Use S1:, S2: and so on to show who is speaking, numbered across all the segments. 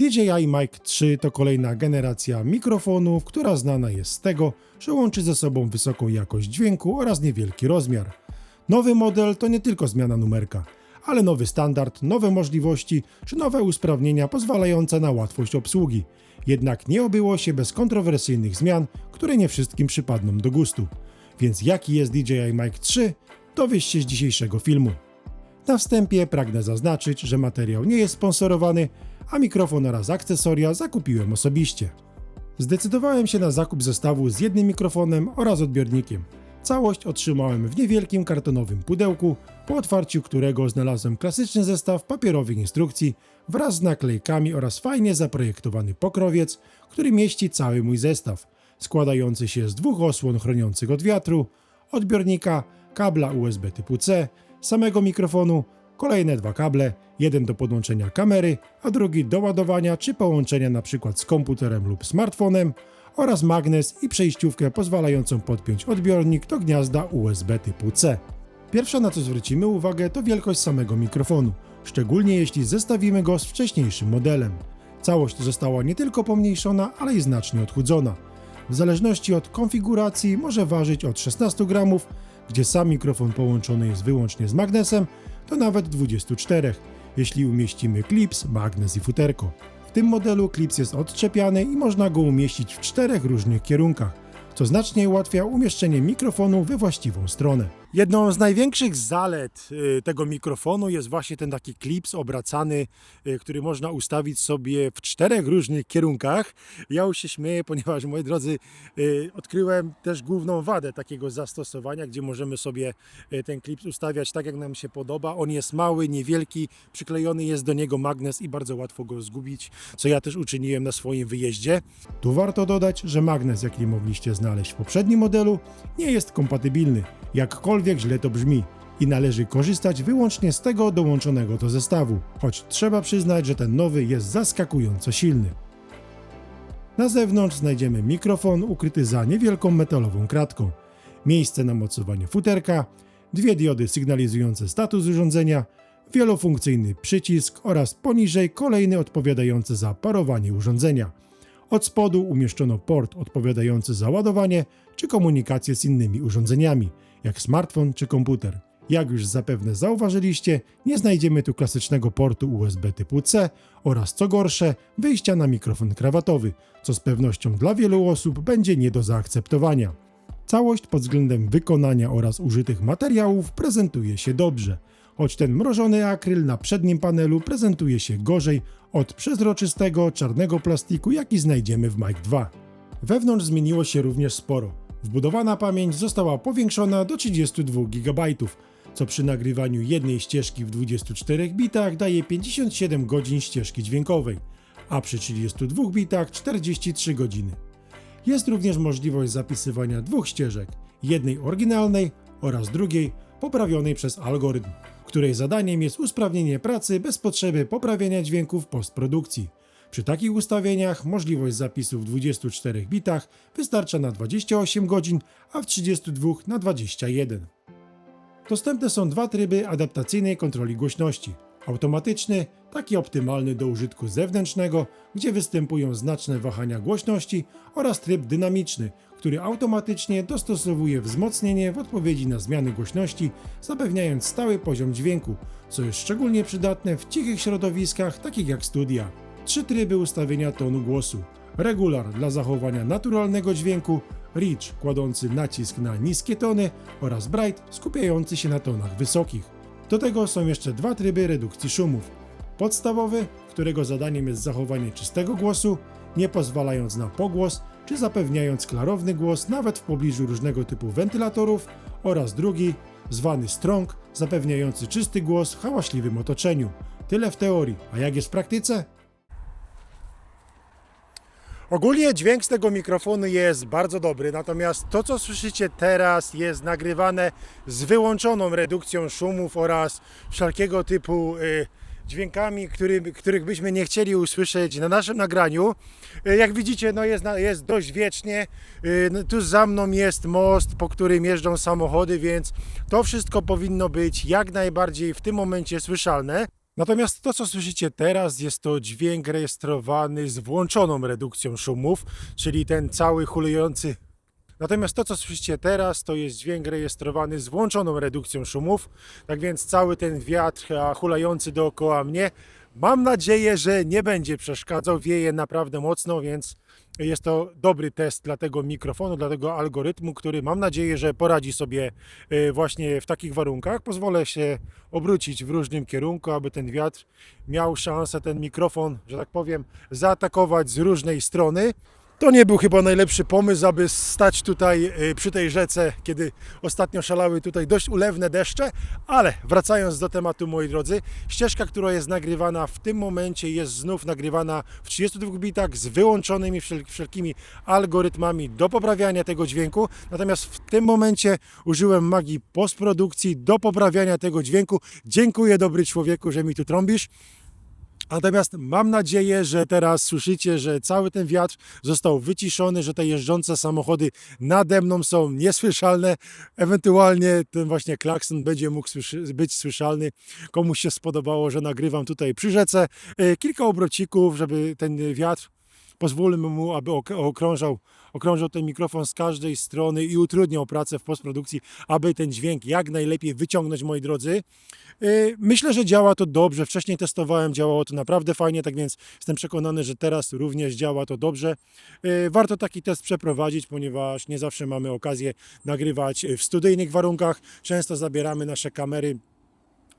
S1: DJI Mic 3 to kolejna generacja mikrofonów, która znana jest z tego, że łączy ze sobą wysoką jakość dźwięku oraz niewielki rozmiar. Nowy model to nie tylko zmiana numerka, ale nowy standard, nowe możliwości czy nowe usprawnienia pozwalające na łatwość obsługi. Jednak nie obyło się bez kontrowersyjnych zmian, które nie wszystkim przypadną do gustu. Więc jaki jest DJI Mic 3? Dowiesz się z dzisiejszego filmu. Na wstępie pragnę zaznaczyć, że materiał nie jest sponsorowany, a mikrofon oraz akcesoria zakupiłem osobiście. Zdecydowałem się na zakup zestawu z jednym mikrofonem oraz odbiornikiem. Całość otrzymałem w niewielkim kartonowym pudełku, po otwarciu którego znalazłem klasyczny zestaw papierowych instrukcji wraz z naklejkami oraz fajnie zaprojektowany pokrowiec, który mieści cały mój zestaw, składający się z dwóch osłon chroniących od wiatru, odbiornika, kabla USB typu C, samego mikrofonu, kolejne dwa kable, jeden do podłączenia kamery, a drugi do ładowania czy połączenia np. z komputerem lub smartfonem oraz magnes i przejściówkę pozwalającą podpiąć odbiornik do gniazda USB typu C. Pierwsza na co zwrócimy uwagę to wielkość samego mikrofonu, szczególnie jeśli zestawimy go z wcześniejszym modelem. Całość została nie tylko pomniejszona, ale i znacznie odchudzona. W zależności od konfiguracji może ważyć od 16 gramów, gdzie sam mikrofon połączony jest wyłącznie z magnesem, do nawet 24, jeśli umieścimy klips, magnes i futerko. W tym modelu klips jest odczepiany i można go umieścić w czterech różnych kierunkach, co znacznie ułatwia umieszczenie mikrofonu we właściwą stronę. Jedną z największych zalet y, tego mikrofonu jest właśnie ten taki klips obracany, y, który można ustawić sobie w czterech różnych kierunkach. Ja już się śmieję, ponieważ moi drodzy, y, odkryłem też główną wadę takiego zastosowania, gdzie możemy sobie ten klips ustawiać tak jak nam się podoba. On jest mały, niewielki, przyklejony jest do niego magnes i bardzo łatwo go zgubić, co ja też uczyniłem na swoim wyjeździe. Tu warto dodać, że magnes, jaki mogliście znaleźć w poprzednim modelu, nie jest kompatybilny jakkolwiek źle to brzmi i należy korzystać wyłącznie z tego dołączonego do zestawu, choć trzeba przyznać, że ten nowy jest zaskakująco silny. Na zewnątrz znajdziemy mikrofon ukryty za niewielką metalową kratką, miejsce na mocowanie futerka, dwie diody sygnalizujące status urządzenia, wielofunkcyjny przycisk oraz poniżej kolejny odpowiadający za parowanie urządzenia. Od spodu umieszczono port odpowiadający za ładowanie czy komunikację z innymi urządzeniami – jak smartfon czy komputer. Jak już zapewne zauważyliście, nie znajdziemy tu klasycznego portu USB typu C oraz co gorsze, wyjścia na mikrofon krawatowy, co z pewnością dla wielu osób będzie nie do zaakceptowania. Całość pod względem wykonania oraz użytych materiałów prezentuje się dobrze, choć ten mrożony akryl na przednim panelu prezentuje się gorzej od przezroczystego czarnego plastiku, jaki znajdziemy w Mic 2. Wewnątrz zmieniło się również sporo. Wbudowana pamięć została powiększona do 32 GB, co przy nagrywaniu jednej ścieżki w 24 bitach daje 57 godzin ścieżki dźwiękowej, a przy 32 bitach 43 godziny. Jest również możliwość zapisywania dwóch ścieżek, jednej oryginalnej oraz drugiej poprawionej przez algorytm, której zadaniem jest usprawnienie pracy bez potrzeby poprawiania dźwięku w postprodukcji. Przy takich ustawieniach możliwość zapisu w 24 bitach wystarcza na 28 godzin, a w 32 na 21. Dostępne są dwa tryby adaptacyjnej kontroli głośności. Automatyczny, taki optymalny do użytku zewnętrznego, gdzie występują znaczne wahania głośności oraz tryb dynamiczny, który automatycznie dostosowuje wzmocnienie w odpowiedzi na zmiany głośności, zapewniając stały poziom dźwięku, co jest szczególnie przydatne w cichych środowiskach takich jak studia trzy tryby ustawienia tonu głosu. Regular dla zachowania naturalnego dźwięku, Rich kładący nacisk na niskie tony oraz Bright skupiający się na tonach wysokich. Do tego są jeszcze dwa tryby redukcji szumów. Podstawowy, którego zadaniem jest zachowanie czystego głosu, nie pozwalając na pogłos, czy zapewniając klarowny głos nawet w pobliżu różnego typu wentylatorów oraz drugi, zwany strong, zapewniający czysty głos w hałaśliwym otoczeniu. Tyle w teorii, a jak jest w praktyce? Ogólnie dźwięk z tego mikrofonu jest bardzo dobry, natomiast to co słyszycie teraz jest nagrywane z wyłączoną redukcją szumów oraz wszelkiego typu y, dźwiękami, który, których byśmy nie chcieli usłyszeć na naszym nagraniu. Y, jak widzicie, no jest, jest dość wiecznie. Y, no, tu za mną jest most, po którym jeżdżą samochody, więc to wszystko powinno być jak najbardziej w tym momencie słyszalne. Natomiast to, co słyszycie teraz, jest to dźwięk rejestrowany z włączoną redukcją szumów, czyli ten cały hulujący. Natomiast to, co słyszycie teraz, to jest dźwięk rejestrowany z włączoną redukcją szumów. Tak więc cały ten wiatr hulający dookoła mnie, mam nadzieję, że nie będzie przeszkadzał. Wieje naprawdę mocno, więc jest to dobry test dla tego mikrofonu, dla tego algorytmu, który mam nadzieję, że poradzi sobie y, właśnie w takich warunkach. Pozwolę się obrócić w różnym kierunku, aby ten wiatr miał szansę ten mikrofon, że tak powiem, zaatakować z różnej strony. To nie był chyba najlepszy pomysł, aby stać tutaj y, przy tej rzece, kiedy ostatnio szalały tutaj dość ulewne deszcze, ale wracając do tematu, moi drodzy, ścieżka, która jest nagrywana w tym momencie, jest znów nagrywana w 32 bitach z wyłączonymi wszel- wszelkimi algorytmami do poprawiania tego dźwięku. Natomiast w tym momencie użyłem magii postprodukcji do poprawiania tego dźwięku. Dziękuję, dobry człowieku, że mi tu trąbisz. Natomiast mam nadzieję, że teraz słyszycie, że cały ten wiatr został wyciszony, że te jeżdżące samochody nade mną są niesłyszalne. Ewentualnie ten właśnie klakson będzie mógł słyszy- być słyszalny. Komuś się spodobało, że nagrywam tutaj przy rzece. E, Kilka obrocików, żeby ten wiatr pozwólmy mu, aby ok- okrążał, okrążał ten mikrofon z każdej strony i utrudniał pracę w postprodukcji, aby ten dźwięk jak najlepiej wyciągnąć, moi drodzy. Yy, Myślę, że działa to dobrze. Wcześniej testowałem, działało to naprawdę fajnie, tak więc jestem przekonany, że teraz również działa to dobrze. Yy, Warto taki test przeprowadzić, ponieważ nie zawsze mamy okazję nagrywać w studyjnych warunkach. Często zabieramy nasze kamery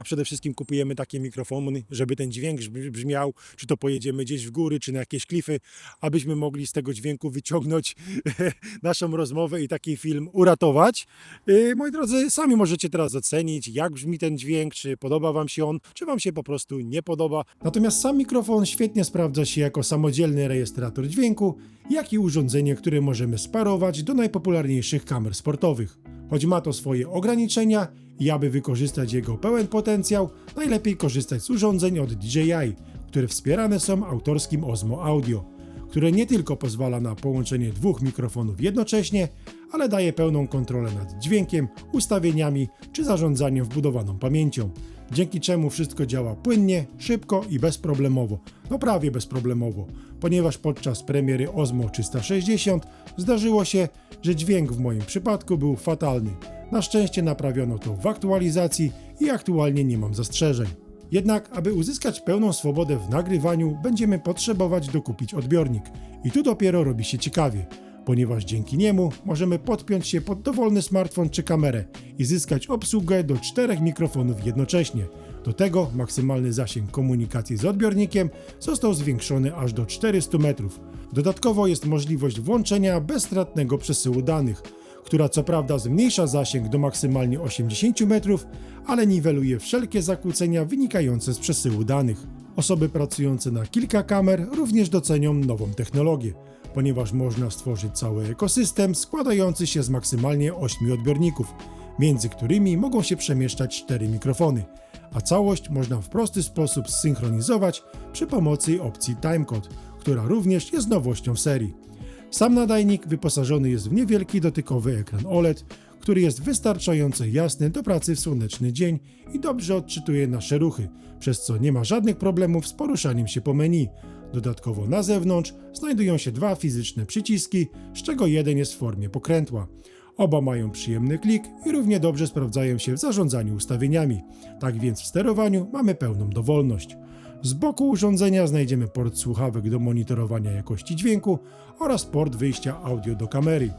S1: a przede wszystkim kupujemy takie mikrofony, żeby ten dźwięk brzmi- brzmiał, czy to pojedziemy gdzieś w góry, czy na jakieś klify, abyśmy mogli z tego dźwięku wyciągnąć naszą rozmowę i taki film uratować. Yy, Moi drodzy, sami możecie teraz ocenić, jak brzmi ten dźwięk, czy podoba Wam się on, czy Wam się po prostu nie podoba. Natomiast sam mikrofon świetnie sprawdza się jako samodzielny rejestrator dźwięku, jak i urządzenie, które możemy sparować do najpopularniejszych kamer sportowych. Choć ma to swoje ograniczenia i aby wykorzystać jego pełen potencjał, najlepiej korzystać z urządzeń od DJI, które wspierane są autorskim Osmo Audio, które nie tylko pozwala na połączenie dwóch mikrofonów jednocześnie, ale daje pełną kontrolę nad dźwiękiem, ustawieniami czy zarządzaniem wbudowaną pamięcią, dzięki czemu wszystko działa płynnie, szybko i bezproblemowo. No prawie bezproblemowo, ponieważ podczas premiery Osmo 360 zdarzyło się, że dźwięk w moim przypadku był fatalny. Na szczęście naprawiono to w aktualizacji i aktualnie nie mam zastrzeżeń. Jednak, aby uzyskać pełną swobodę w nagrywaniu, będziemy potrzebować dokupić odbiornik. I tu dopiero robi się ciekawie, ponieważ dzięki niemu możemy podpiąć się pod dowolny smartfon czy kamerę i zyskać obsługę do czterech mikrofonów jednocześnie. Do tego maksymalny zasięg komunikacji z odbiornikiem został zwiększony aż do 400 metrów. Dodatkowo jest możliwość włączenia bezstratnego przesyłu danych, która co prawda zmniejsza zasięg do maksymalnie 80 metrów, ale niweluje wszelkie zakłócenia wynikające z przesyłu danych. Osoby pracujące na kilka kamer również docenią nową technologię, ponieważ można stworzyć cały ekosystem składający się z maksymalnie 8 odbiorników, między którymi mogą się przemieszczać 4 mikrofony, a całość można w prosty sposób zsynchronizować przy pomocy opcji timecode, która również jest nowością w serii. Sam nadajnik wyposażony jest w niewielki dotykowy ekran OLED, który jest wystarczająco jasny do pracy w słoneczny dzień i dobrze odczytuje nasze ruchy, przez co nie ma żadnych problemów z poruszaniem się po menu. Dodatkowo na zewnątrz znajdują się dwa fizyczne przyciski, z czego jeden jest w formie pokrętła. Oba mają przyjemny klik i równie dobrze sprawdzają się w zarządzaniu ustawieniami. Tak więc w sterowaniu mamy pełną dowolność. Z boku urządzenia znajdziemy port słuchawek do monitorowania jakości dźwięku oraz port wyjścia audio do kamery.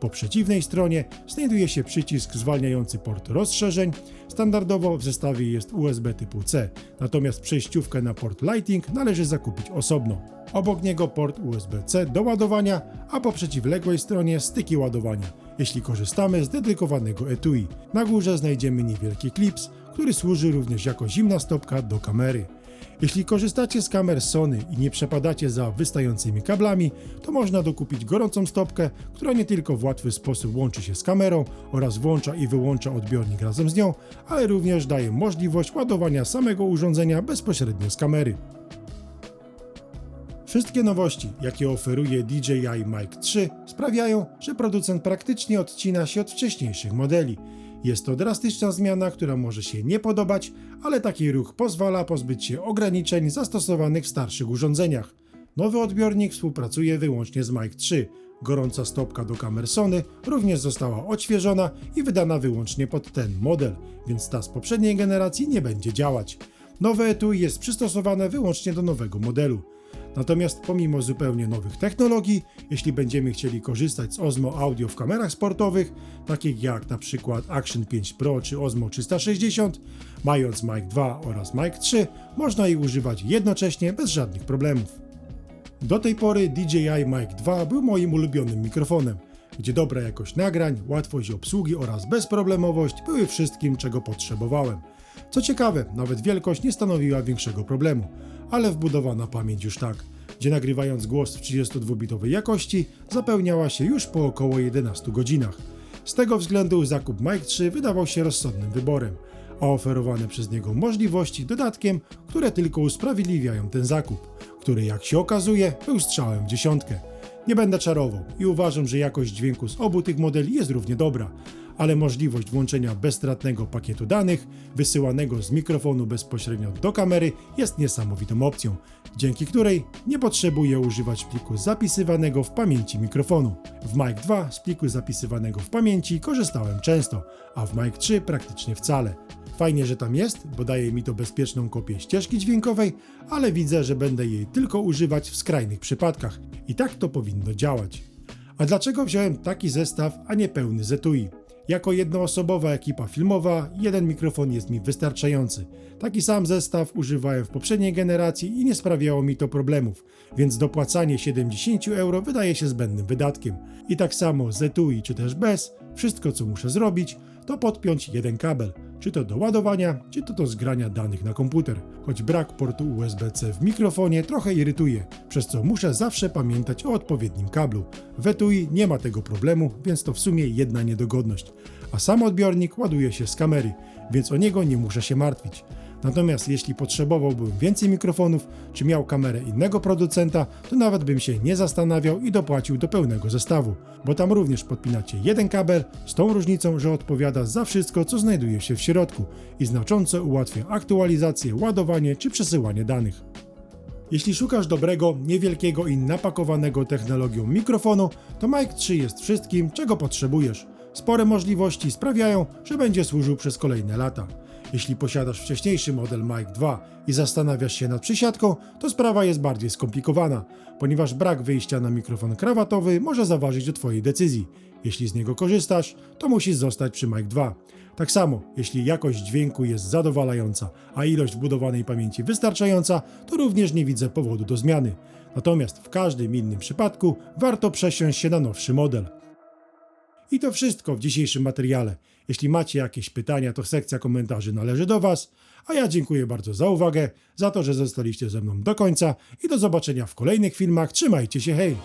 S1: Po przeciwnej stronie znajduje się przycisk zwalniający port rozszerzeń. Standardowo w zestawie jest USB typu C, natomiast przejściówkę na port Lighting należy zakupić osobno. Obok niego port USB-C do ładowania, a po przeciwległej stronie styki ładowania, jeśli korzystamy z dedykowanego etui. Na górze znajdziemy niewielki klips, który służy również jako zimna stopka do kamery. Jeśli korzystacie z kamer Sony i nie przepadacie za wystającymi kablami, to można dokupić gorącą stopkę, która nie tylko w łatwy sposób łączy się z kamerą oraz włącza i wyłącza odbiornik razem z nią, ale również daje możliwość ładowania samego urządzenia bezpośrednio z kamery. Wszystkie nowości, jakie oferuje DJI Mic 3, sprawiają, że producent praktycznie odcina się od wcześniejszych modeli. Jest to drastyczna zmiana, która może się nie podobać, ale taki ruch pozwala pozbyć się ograniczeń zastosowanych w starszych urządzeniach. Nowy odbiornik współpracuje wyłącznie z Mic 3. Gorąca stopka do kamer Sony również została odświeżona i wydana wyłącznie pod ten model, więc ta z poprzedniej generacji nie będzie działać. Nowe etui jest przystosowane wyłącznie do nowego modelu. Natomiast pomimo zupełnie nowych technologii, jeśli będziemy chcieli korzystać z Osmo Audio w kamerach sportowych, takich jak na przykład Action 5 Pro czy Osmo 360, mając Mic 2 oraz Mic 3, można ich używać jednocześnie bez żadnych problemów. Do tej pory DJI Mic 2 był moim ulubionym mikrofonem, gdzie dobra jakość nagrań, łatwość obsługi oraz bezproblemowość były wszystkim, czego potrzebowałem. Co ciekawe, nawet wielkość nie stanowiła większego problemu, ale wbudowana pamięć już tak, gdzie nagrywając głos w 32-bitowej jakości zapełniała się już po około 11 godzinach. Z tego względu zakup Mic 3 wydawał się rozsądnym wyborem, a oferowane przez niego możliwości dodatkiem, które tylko usprawiedliwiają ten zakup, który jak się okazuje był strzałem w dziesiątkę. Nie będę czarował i uważam, że jakość dźwięku z obu tych modeli jest równie dobra, ale możliwość włączenia bezstratnego pakietu danych wysyłanego z mikrofonu bezpośrednio do kamery jest niesamowitą opcją, dzięki której nie potrzebuję używać pliku zapisywanego w pamięci mikrofonu. W Mic 2 z pliku zapisywanego w pamięci korzystałem często, a w Mic 3 praktycznie wcale. Fajnie, że tam jest, bo daje mi to bezpieczną kopię ścieżki dźwiękowej, ale widzę, że będę jej tylko używać w skrajnych przypadkach. I tak to powinno działać. A dlaczego wziąłem taki zestaw, a nie pełny z etui? Jako jednoosobowa ekipa filmowa, jeden mikrofon jest mi wystarczający. Taki sam zestaw używałem w poprzedniej generacji i nie sprawiało mi to problemów, więc dopłacanie 70 euro wydaje się zbędnym wydatkiem. I tak samo z etui czy też bez, wszystko co muszę zrobić, to podpiąć jeden kabel, czy to do ładowania, czy to do zgrania danych na komputer. Choć brak portu USB-C w mikrofonie trochę irytuje, przez co muszę zawsze pamiętać o odpowiednim kablu. W etui nie ma tego problemu, więc to w sumie jedna niedogodność. A sam odbiornik ładuje się z kamery, więc o niego nie muszę się martwić. Natomiast jeśli potrzebowałbym więcej mikrofonów, czy miał kamerę innego producenta, to nawet bym się nie zastanawiał i dopłacił do pełnego zestawu, bo tam również podpinacie jeden kabel, z tą różnicą, że odpowiada za wszystko, co znajduje się w środku i znacząco ułatwia aktualizację, ładowanie czy przesyłanie danych. Jeśli szukasz dobrego, niewielkiego i napakowanego technologią mikrofonu, to Mic 3 jest wszystkim, czego potrzebujesz. Spore możliwości sprawiają, że będzie służył przez kolejne lata. Jeśli posiadasz wcześniejszy model Mic 2 i zastanawiasz się nad przysiadką, to sprawa jest bardziej skomplikowana, ponieważ brak wyjścia na mikrofon krawatowy może zaważyć o Twojej decyzji. Jeśli z niego korzystasz, to musisz zostać przy Mic 2. Tak samo, jeśli jakość dźwięku jest zadowalająca, a ilość wbudowanej pamięci wystarczająca, to również nie widzę powodu do zmiany. Natomiast w każdym innym przypadku warto przesiąść się na nowszy model. I to wszystko w dzisiejszym materiale. Jeśli macie jakieś pytania, to sekcja komentarzy należy do Was. A ja dziękuję bardzo za uwagę, za to, że zostaliście ze mną do końca i do zobaczenia w kolejnych filmach. Trzymajcie się, hej!